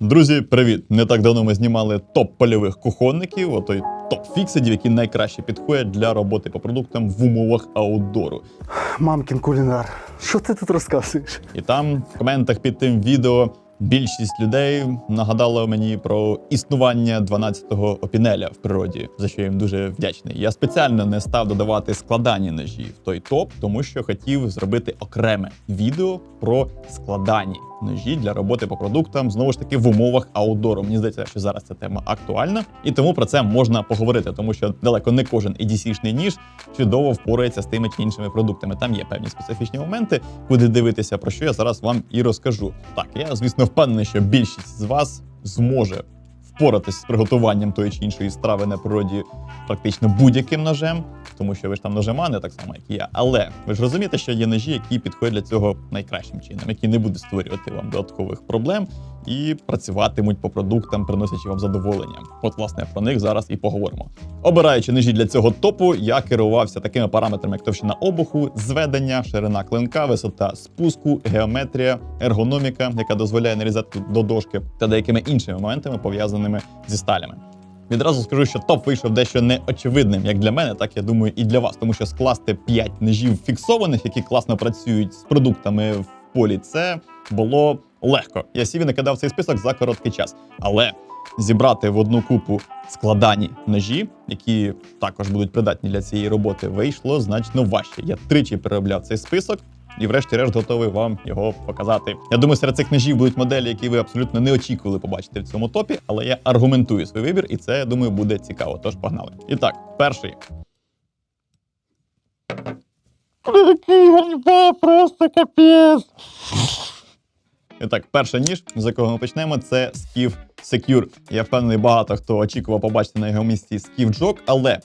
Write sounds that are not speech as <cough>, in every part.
Друзі, привіт! Не так давно ми знімали топ польових кухонників, отой топ фіксидів, які найкраще підходять для роботи по продуктам в умовах аутдору. Мамкін кулінар. Що ти тут розказуєш? І там в коментах під тим відео більшість людей нагадала мені про існування 12-го опінеля в природі, за що я їм дуже вдячний. Я спеціально не став додавати складані ножі в той топ, тому що хотів зробити окреме відео про складані ножі для роботи по продуктам знову ж таки в умовах аутдору. Мені здається, що зараз ця тема актуальна, і тому про це можна поговорити, тому що далеко не кожен EDC-шний ніж чудово впорається з тими чи іншими продуктами. Там є певні специфічні моменти, куди дивитися, про що я зараз вам і розкажу. Так, я звісно впевнений, що більшість з вас зможе впоратись з приготуванням тої чи іншої страви на природі практично будь-яким ножем, тому що ви ж там ножема не так само, як і я. Але ви ж розумієте, що є ножі, які підходять для цього найкращим чином, які не будуть створювати вам додаткових проблем і працюватимуть по продуктам, приносячи вам задоволення. От, власне, про них зараз і поговоримо. Обираючи ножі для цього топу, я керувався такими параметрами, як товщина обуху, зведення, ширина клинка, висота спуску, геометрія, ергономіка, яка дозволяє нарізати до дошки, та деякими іншими моментами, пов'язаними зі сталями. Відразу скажу, що топ вийшов дещо неочевидним, як для мене, так я думаю, і для вас, тому що скласти 5 ножів фіксованих, які класно працюють з продуктами в полі, це було легко. Я сів і накидав цей список за короткий час. Але зібрати в одну купу складані ножі, які також будуть придатні для цієї роботи, вийшло значно важче. Я тричі переробляв цей список. І, врешті-решт, готовий вам його показати. Я думаю, серед цих ножів будуть моделі, які ви абсолютно не очікували побачити в цьому топі, але я аргументую свій вибір, і це я думаю буде цікаво. Тож погнали. І так, перший просто капець. І так, перший ніж, з якого ми почнемо, це Skiff Secure. Я впевнений, багато хто очікував побачити на його місці Skiff Jog, але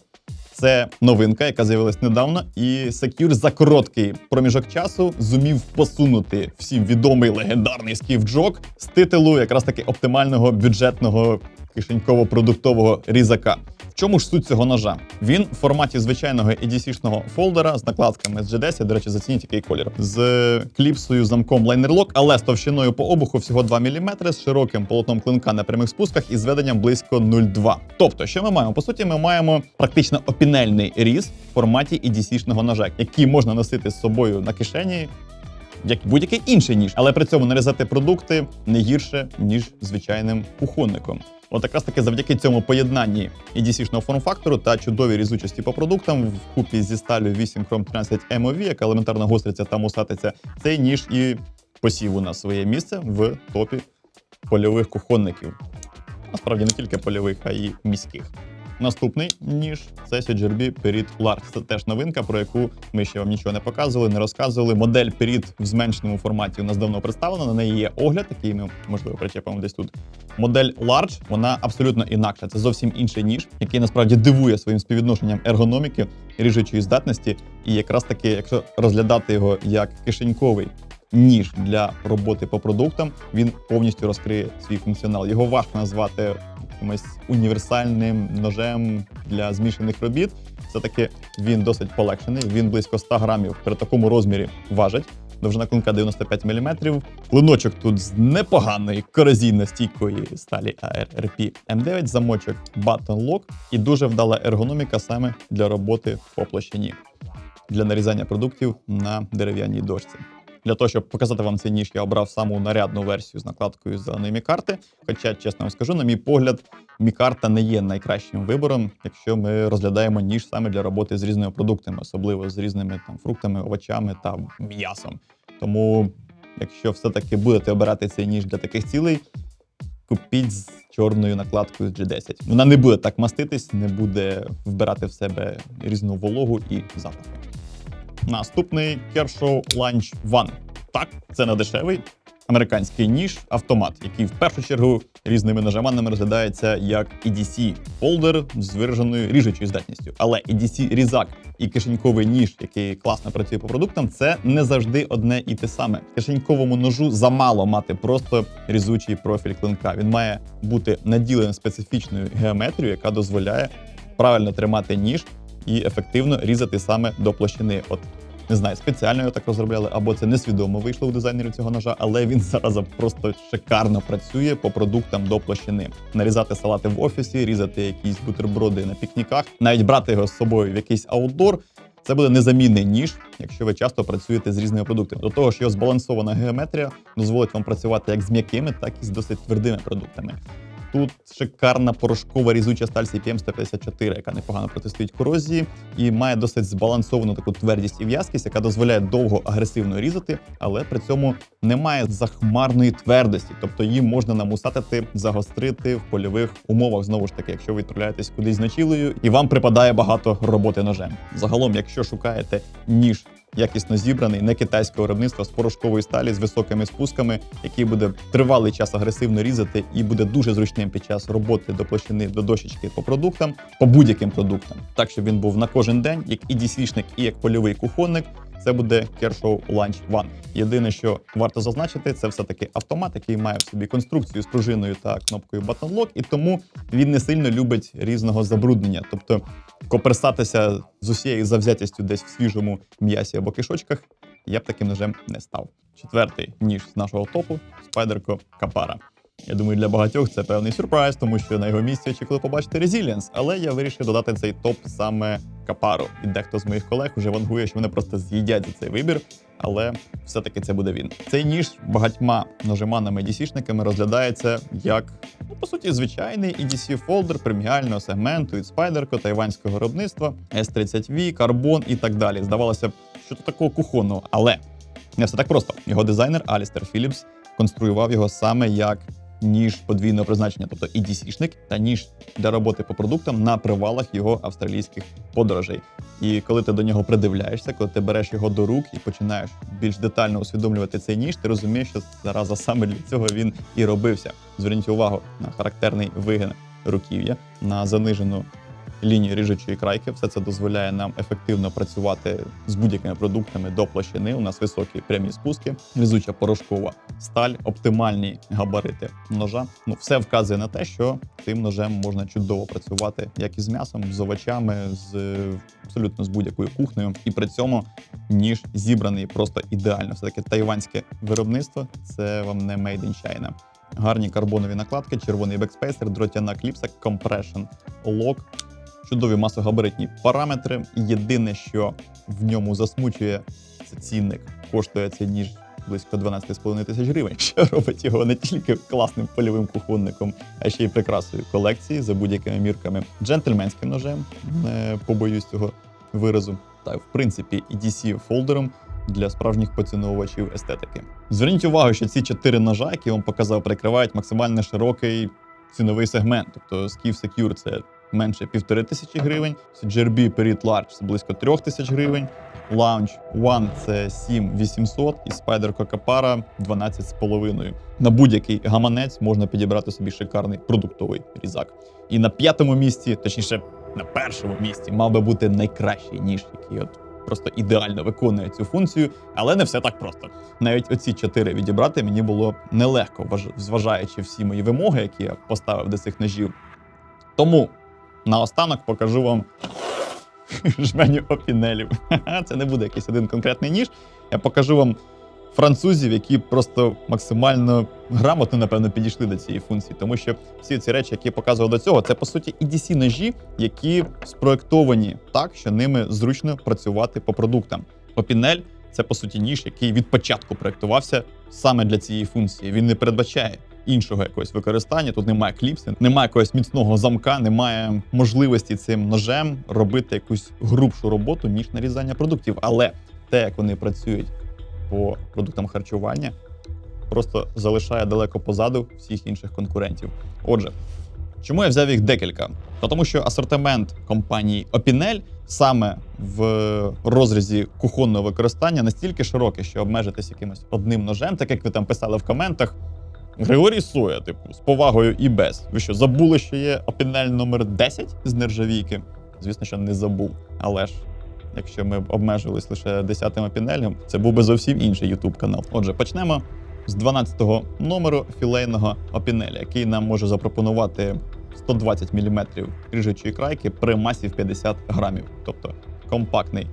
це новинка, яка з'явилась недавно, і Secure за короткий проміжок часу зумів посунути всім відомий легендарний скіф джок з титулу якраз таки оптимального бюджетного кишеньково-продуктового різака. В чому ж суть цього ножа? Він в форматі звичайного EDC-шного фолдера з накладками з G10, до речі, зацініть який колір, з кліпсою замком лайнерлок, але з товщиною по обуху всього 2 мм, з широким полотном клинка на прямих спусках і зведенням близько 0,2. Тобто, що ми маємо? По суті, ми маємо практично опінельний різ в форматі EDC-шного ножа, який можна носити з собою на кишені. Як будь-який інший ніж, але при цьому нарізати продукти не гірше, ніж звичайним кухонником. От якраз таки завдяки цьому поєднанні EDC-шного форм-фактору та чудовій різучості по продуктам в купі зі сталю 8 Chrome 13 MOV, яка елементарно гостриться та мусатиться, цей ніж і посів у нас своє місце в топі польових кухонників. Насправді не тільки польових, а й міських. Наступний ніж це CGRB Perit Large. Це теж новинка, про яку ми ще вам нічого не показували, не розказували. Модель Perit в зменшеному форматі у нас давно представлена. На неї є огляд, який ми можливо причепимо десь тут. Модель Large, вона абсолютно інакша. Це зовсім інший ніж, який насправді дивує своїм співвідношенням ергономіки, ріжучої здатності. І якраз таки, якщо розглядати його як кишеньковий ніж для роботи по продуктам, він повністю розкриє свій функціонал. Його важко назвати якимось універсальним ножем для змішаних робіт. Все-таки він досить полегшений. Він близько 100 грамів при такому розмірі важить. Довжина клинка 95 мм. Клиночок тут з непоганої корозійно-стійкої сталі ARP M9, замочок Button Lock і дуже вдала ергономіка саме для роботи по площині для нарізання продуктів на дерев'яній дошці. Для того, щоб показати вам цей ніж, я обрав саму нарядну версію з накладкою зеленої мікарти. Хоча, чесно вам скажу, на мій погляд, мікарта не є найкращим вибором, якщо ми розглядаємо ніж саме для роботи з різними продуктами, особливо з різними там фруктами, овочами та м'ясом. Тому, якщо все-таки будете обирати цей ніж для таких цілей, купіть з чорною накладкою з G10. Вона не буде так маститись, не буде вбирати в себе різну вологу і запахи. Наступний Kershaw Lunch One. Так, це не дешевий американський ніж автомат, який в першу чергу різними ножеманами розглядається як EDC фолдер з вираженою ріжучою здатністю. Але EDC різак і кишеньковий ніж, який класно працює по продуктам, це не завжди одне і те саме. Кишеньковому ножу замало мати просто різучий профіль клинка. Він має бути наділений специфічною геометрією, яка дозволяє правильно тримати ніж і ефективно різати саме до площини. От не знаю, спеціально його так розробляли, або це несвідомо вийшло у дизайнерів цього ножа, але він <laughs> зараз просто шикарно працює по продуктам до площини. Нарізати салати в офісі, різати якісь бутерброди на пікніках, навіть брати його з собою в якийсь аутдор. Це буде незамінний ніж, якщо ви часто працюєте з різними продуктами. До того ж, його збалансована геометрія дозволить вам працювати як з м'якими, так і з досить твердими продуктами. Тут шикарна порошкова різуча сталь CPM 154, яка непогано протистоїть корозії і має досить збалансовану таку твердість і в'язкість, яка дозволяє довго агресивно різати, але при цьому немає захмарної твердості, тобто її можна намусатити, загострити в польових умовах. Знову ж таки, якщо ви відправляєтесь кудись з ночілею і вам припадає багато роботи ножем. Загалом, якщо шукаєте ніж якісно зібраний, не китайського виробництва з порошкової сталі з високими спусками, який буде тривалий час агресивно різати і буде дуже зручним під час роботи до площини до дощечки по продуктам, по будь-яким продуктам, так щоб він був на кожен день, як і DC-шник, і як польовий кухонник. Це буде Kershaw Lunch One. Єдине, що варто зазначити, це все-таки автомат, який має в собі конструкцію з пружиною та кнопкою Button Lock, і тому він не сильно любить різного забруднення. Тобто коперсатися з усією завзятістю десь в свіжому м'ясі або кишочках, я б таким ножем не став. Четвертий ніж з нашого топу Спайдерко Капара. Я думаю, для багатьох це певний сюрприз, тому що на його місці очікували побачити Resilience, але я вирішив додати цей топ саме Капару. І дехто з моїх колег уже вангує, що вони просто з'їдять за цей вибір. Але все-таки це буде він. Цей ніж багатьма ножеманами DC-шниками розглядається як, ну, по суті, звичайний EDC фолдер преміального сегменту від Spyderco, тайванського виробництва, S30V, карбон і так далі. Здавалося б, що то такого кухонного, але не все так просто. Його дизайнер Алістер Філіпс конструював його саме як ніж подвійного призначення, тобто і DC-шник та ніж для роботи по продуктам на привалах його австралійських подорожей. І коли ти до нього придивляєшся, коли ти береш його до рук і починаєш більш детально усвідомлювати цей ніж, ти розумієш, що зараза саме для цього він і робився. Зверніть увагу на характерний вигин руків'я, на занижену лінію ріжучої крайки. Все це дозволяє нам ефективно працювати з будь-якими продуктами до площини. У нас високі прямі спуски, різуча порошкова сталь, оптимальні габарити ножа. Ну, все вказує на те, що цим ножем можна чудово працювати як із м'ясом, з овочами, з абсолютно з будь-якою кухнею. І при цьому ніж зібраний просто ідеально. Все таки тайванське виробництво це вам не made in China. Гарні карбонові накладки, червоний бекспейсер, дротяна кліпса, compression lock, чудові масогабаритні параметри. Єдине, що в ньому засмучує, це цінник. Коштує цей ніж близько 12,5 тисяч гривень, що <laughs> робить його не тільки класним польовим кухонником, а ще й прикрасою колекції за будь-якими мірками, джентльменським ножем, не побоюсь цього виразу, та в принципі і DC фолдером для справжніх поціновувачів естетики. Зверніть увагу, що ці чотири ножа, які я вам показав, прикривають максимально широкий ціновий сегмент. Тобто Skiff Secure це менше півтори тисячі гривень, GRB Perit Large це близько трьох тисяч гривень. Lounge One це 7800 і Spider Capara 12,5. На будь-який гаманець можна підібрати собі шикарний продуктовий різак. І на п'ятому місці, точніше, на першому місці, мав би бути найкращий ніж, який от просто ідеально виконує цю функцію, але не все так просто. Навіть оці чотири відібрати мені було нелегко, зважаючи всі мої вимоги, які я поставив до цих ножів. Тому наостанок покажу вам <laughs> жменю опінелів. <laughs> Це не буде якийсь один конкретний ніж. Я покажу вам французів, які просто максимально грамотно, напевно, підійшли до цієї функції, тому що всі ці речі, які я показував до цього, це по суті EDC ножі, які спроектовані так, що ними зручно працювати по продуктам. Опінель це по суті ніж, який від початку проектувався саме для цієї функції. Він не передбачає іншого якогось використання. Тут немає кліпси, немає якогось міцного замка, немає можливості цим ножем робити якусь грубшу роботу ніж нарізання продуктів. Але те, як вони працюють по продуктам харчування, просто залишає далеко позаду всіх інших конкурентів. Отже, чому я взяв їх декілька? Тому що асортимент компанії Opinel саме в розрізі кухонного використання настільки широкий, що обмежитись якимось одним ножем, так як ви там писали в коментах. Григорій Соя, типу, з повагою і без. Ви що, забули, що є опінель номер 10 з нержавійки? Звісно, що не забув. Але ж, якщо ми б обмежились лише 10-м опінелем, це був би зовсім інший YouTube канал. Отже, почнемо з 12-го номеру філейного опінеля, який нам може запропонувати 120 мм ріжучої крайки при масі в 50 грамів. Тобто компактний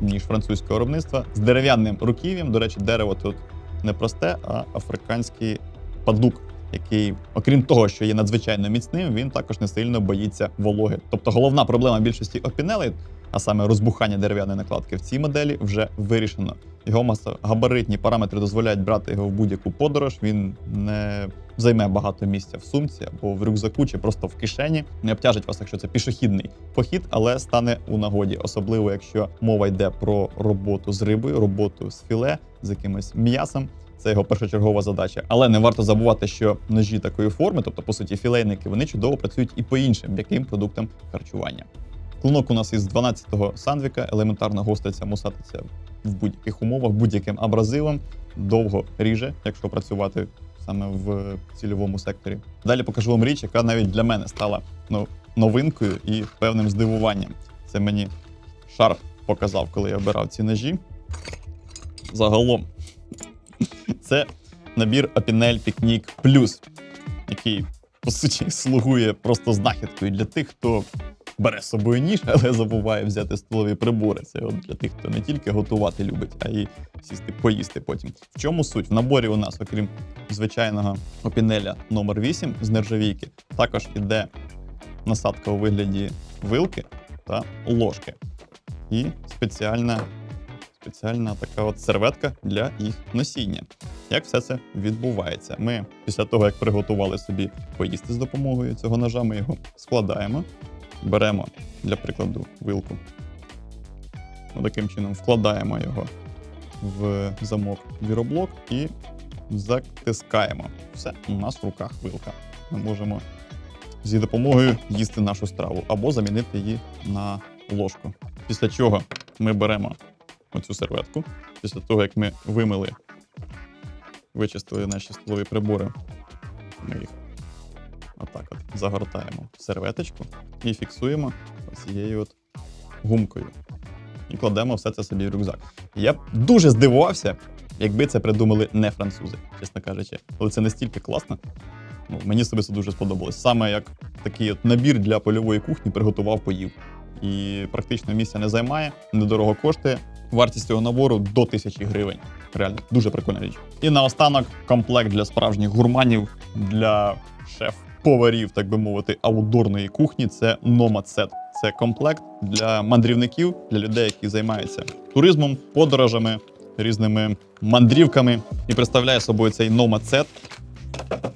ніж французького виробництва з дерев'яним руків'ям. До речі, дерево тут не просте, а африканський падук, який, окрім того, що є надзвичайно міцним, він також не сильно боїться вологи. Тобто головна проблема більшості опінелей, а саме розбухання дерев'яної накладки в цій моделі, вже вирішено. Його масогабаритні параметри дозволяють брати його в будь-яку подорож. Він не займе багато місця в сумці або в рюкзаку, чи просто в кишені. Не обтяжить вас, якщо це пішохідний похід, але стане у нагоді, особливо якщо мова йде про роботу з рибою, роботу з філе, з якимось м'ясом. Це його першочергова задача. Але не варто забувати, що ножі такої форми, тобто по суті філейники, вони чудово працюють і по іншим м'яким продуктам харчування. Клунок у нас із 12-го сандвіка, елементарно гостриться, мусатиться в будь-яких умовах, будь-яким абразивом, довго ріже, якщо працювати саме в цільовому секторі. Далі покажу вам річ, яка навіть для мене стала ну, новинкою і певним здивуванням. Це мені шар показав, коли я обирав ці ножі. Загалом, це набір Opinel Picnic Plus, який, по суті, слугує просто знахідкою для тих, хто бере з собою ніж, але забуває взяти столові прибори. Це от для тих, хто не тільки готувати любить, а й сісти поїсти потім. В чому суть? В наборі у нас, окрім звичайного опінеля номер 8 з нержавійки, також іде насадка у вигляді вилки та ложки. І спеціальна, спеціальна така от серветка для їх носіння. Як все це відбувається? Ми після того, як приготували собі поїсти з допомогою цього ножа, ми його складаємо, беремо для прикладу вилку. Ну, таким чином вкладаємо його в замок віроблок і затискаємо. Все, у нас в руках вилка. Ми можемо з її допомогою їсти нашу страву або замінити її на ложку. Після чого ми беремо оцю серветку. Після того, як ми вимили, вичистили наші столові прибори, ми їх отак от загортаємо в серветочку і фіксуємо цією от гумкою. І кладемо все це собі в рюкзак. Я б дуже здивувався, якби це придумали не французи, чесно кажучи. Але це настільки класно. Ну, мені особисто дуже сподобалось. Саме як такий от набір для польової кухні приготував поїв. І практично місця не займає, недорого коштує. Вартість цього набору до тисячі гривень. Реально, дуже прикольна річ. І наостанок комплект для справжніх гурманів, для шеф-поварів, так би мовити, аутдорної кухні. Це Nomad Set. Це комплект для мандрівників, для людей, які займаються туризмом, подорожами, різними мандрівками. І представляє собою цей Nomad Set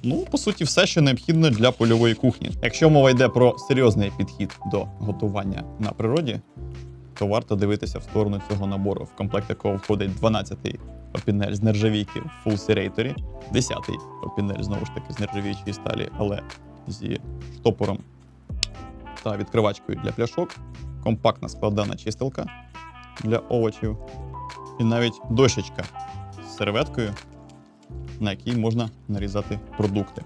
Ну, по суті, все, що необхідно для польової кухні. Якщо мова йде про серйозний підхід до готування на природі, то варто дивитися в сторону цього набору, в комплект якого входить 12-й опінель з нержавійки в Full Serrator, 10-й опінель знову ж таки з нержавіючої сталі, але зі штопором та відкривачкою для пляшок, компактна складана чистилка для овочів, і навіть дощечка з серветкою, на якій можна нарізати продукти.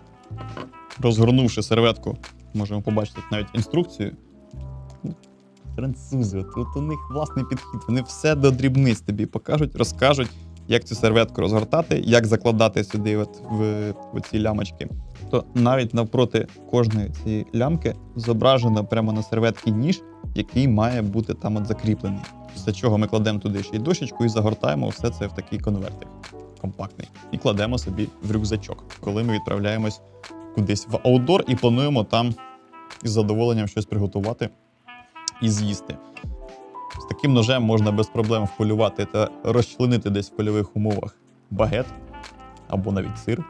Розгорнувши серветку, можемо побачити навіть інструкцію. Французи, от у них власний підхід. Вони все до дрібниць тобі покажуть, розкажуть, як цю серветку розгортати, як закладати сюди от в, в ці лямочки. То навіть навпроти кожної цієї лямки зображено прямо на серветці ніж, який має бути там от закріплений. Після чого ми кладемо туди ще й дощечку і загортаємо все це в такий конвертик компактний і кладемо собі в рюкзачок, коли ми відправляємось кудись в аутдор і плануємо там із задоволенням щось приготувати і з'їсти. З таким ножем можна без проблем вполювати та розчленити десь в польових умовах багет або навіть сир,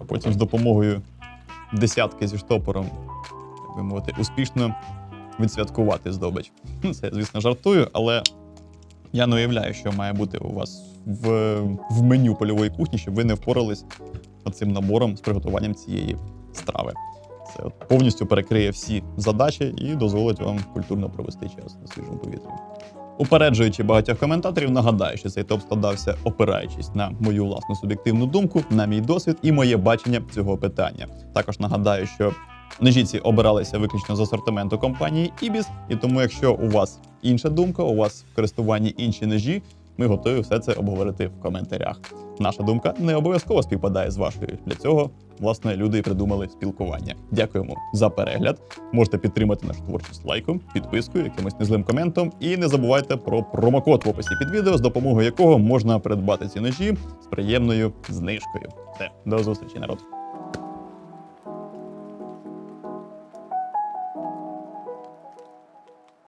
а потім з допомогою десятки зі штопором, би мовити, успішно відсвяткувати здобич. Це звісно, жартую, але я не уявляю, що має бути у вас в, в меню польової кухні, щоб ви не впорались цим набором з приготуванням цієї страви. Це от повністю перекриє всі задачі і дозволить вам культурно провести час на свіжому повітрі. Упереджуючи багатьох коментаторів, нагадаю, що цей топ складався, опираючись на мою власну суб'єктивну думку, на мій досвід і моє бачення цього питання. Також нагадаю, що ножі ці обиралися виключно з асортименту компанії Ibis, і тому, якщо у вас інша думка, у вас в користуванні інші ножі, ми готові все це обговорити в коментарях. Наша думка не обов'язково співпадає з вашою. Для цього власне люди і придумали спілкування. Дякуємо за перегляд. Можете підтримати нашу творчість лайком, підпискою, якимось незлим коментом. І не забувайте про промокод в описі під відео, з допомогою якого можна придбати ці ножі з приємною знижкою. Все, до зустрічі, народ.